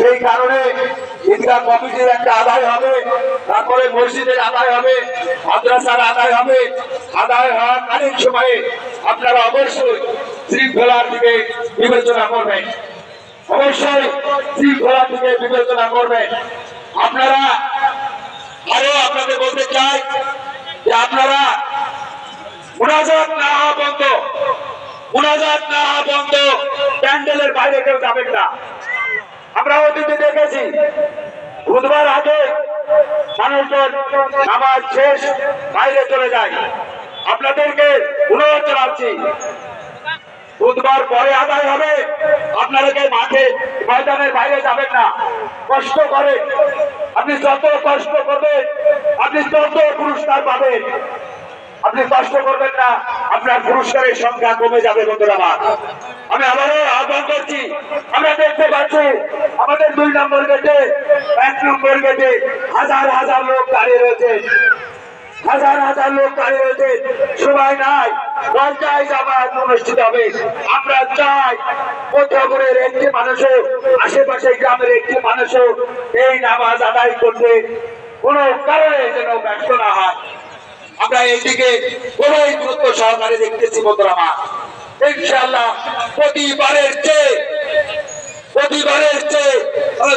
সেই কারণে ঈদগাহ কমিটির একটা আদায় হবে, তারপরে মসজিদের আদায় হবে, মাদ্রাসার আদায় হবে। আদায় হওয়ার কালীন সময়ে আপনারা অবশ্যই শৃঙ্খলার দিকে বিবেচনা করবেন। অবশ্যই শৃঙ্খলার দিকে বিবেচনা করবেন। আপনারা, আরও আপনাদের বলতে চাই যে আপনারা মুনাজাত না হওয়া বন্ধ। মুনাজাত না হওয়া বন্ধ। প্যান্ডেলের বাইরে কেউ যাবেন না। আমরা অতীতে দেখেছি। বুধবার আগে মানুষজন নামাজ শেষ, বাইরে চলে যায়। আপনাদেরকে অনুরোধ জানাচ্ছি, বুধবার পরে আদায় হবে। আপনারা যে মাঠে, ময়দানের বাইরে যাবেন না। কষ্ট করে। আপনি যত কষ্ট করবেন, আপনি তত পুরস্কার পাবেন। আপনি কষ্ট করবেন না, আপনার পুরস্কারের সংখ্যা কমে যাবে বন্ধুরা আমি আবারও আহ্বান করছি আমরা দেখতে পাচ্ছি আমাদের দুই নম্বর গেটে, এক নম্বর গেটে হাজার হাজার লোক দাঁড়িয়ে রয়েছে। হাজার হাজার লোক দাঁড়িয়ে রয়েছে। সবাই নাই, পঞ্চায়েত জামাত অনুষ্ঠিত হবে। আমরা চাই কোথাগুড়ের একটি মানুষও আশেপাশে গ্রামের একটি মানুষও এই নামাজ আদায় করতে। কোনো কারণে যেন ব্যস্ত না হয়। আমরা এইদিকে খুবই গুরুত্ব সহকারে দেখতেছি বন্ধুরা আমার। ইনশাআল্লাহ প্রতিবারের চেয়ে